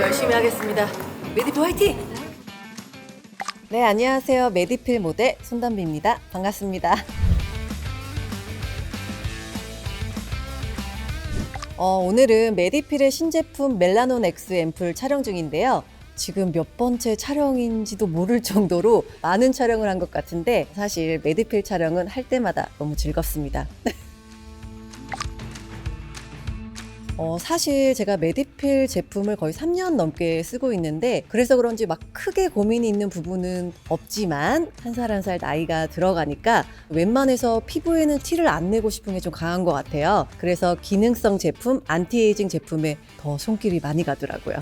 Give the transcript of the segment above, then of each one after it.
열심히 하겠습니다. 메디필 화이팅! 네, 안녕하세요. 메디필 모델 손담비입니다. 반갑습니다. 어, 오늘은 메디필의 신제품 멜라논 X 앰플 촬영 중인데요. 지금 몇 번째 촬영인지도 모를 정도로 많은 촬영을 한 것 같은데 사실 메디필 촬영은 할 때마다 너무 즐겁습니다. 어, 사실 제가 메디필 제품을 거의 3년 넘게 쓰고 있는데 그래서 그런지 막 크게 고민이 있는 부분은 없지만 한 살 한 살 나이가 들어가니까 웬만해서 피부에는 티를 안 내고 싶은 게 좀 강한 것 같아요. 그래서 기능성 제품, 안티에이징 제품에 더 손길이 많이 가더라고요.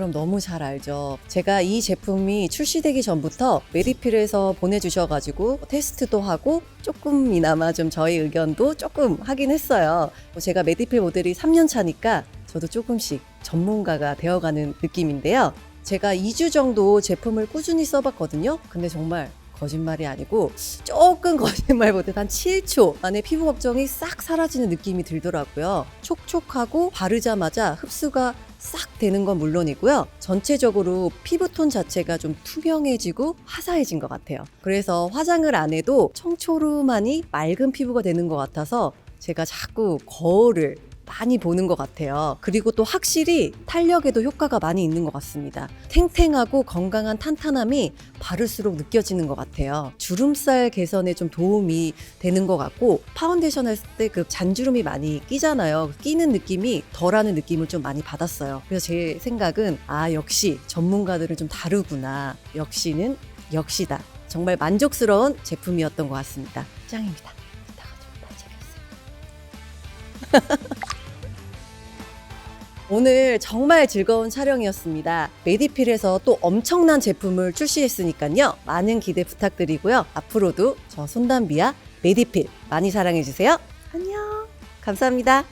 그럼 너무 잘 알죠. 제가 이 제품이 출시되기 전부터 메디필에서 보내주셔가지고 테스트도 하고 조금이나마 좀 저희 의견도 조금 하긴 했어요. 뭐 제가 메디필 모델이 3년 차니까 저도 조금씩 전문가가 되어가는 느낌인데요. 제가 2주 정도 제품을 꾸준히 써봤거든요. 근데 정말 거짓말이 아니고 조금 거짓말 못해 한 7초 안에 피부 걱정이 싹 사라지는 느낌이 들더라고요. 촉촉하고 바르자마자 흡수가 싹 되는 건 물론이고요. 전체적으로 피부톤 자체가 좀 투명해지고 화사해진 것 같아요. 그래서 화장을 안 해도 청초루만이 맑은 피부가 되는 것 같아서 제가 자꾸 거울을 많이 보는 것 같아요. 그리고 또 확실히 탄력에도 효과가 많이 있는 것 같습니다. 탱탱하고 건강한 탄탄함이 바를수록 느껴지는 것 같아요. 주름살 개선에 좀 도움이 되는 것 같고 파운데이션 했을 때 그 잔주름이 많이 끼잖아요. 끼는 느낌이 덜하는 느낌을 좀 많이 받았어요. 그래서 제 생각은 아 역시 전문가들은 좀 다르구나. 역시는 역시다. 정말 만족스러운 제품이었던 것 같습니다. 짱입니다. 오늘 정말 즐거운 촬영이었습니다. 메디필에서 또 엄청난 제품을 출시했으니까요. 많은 기대 부탁드리고요. 앞으로도 저 손담비와 메디필 많이 사랑해주세요. 안녕. 감사합니다.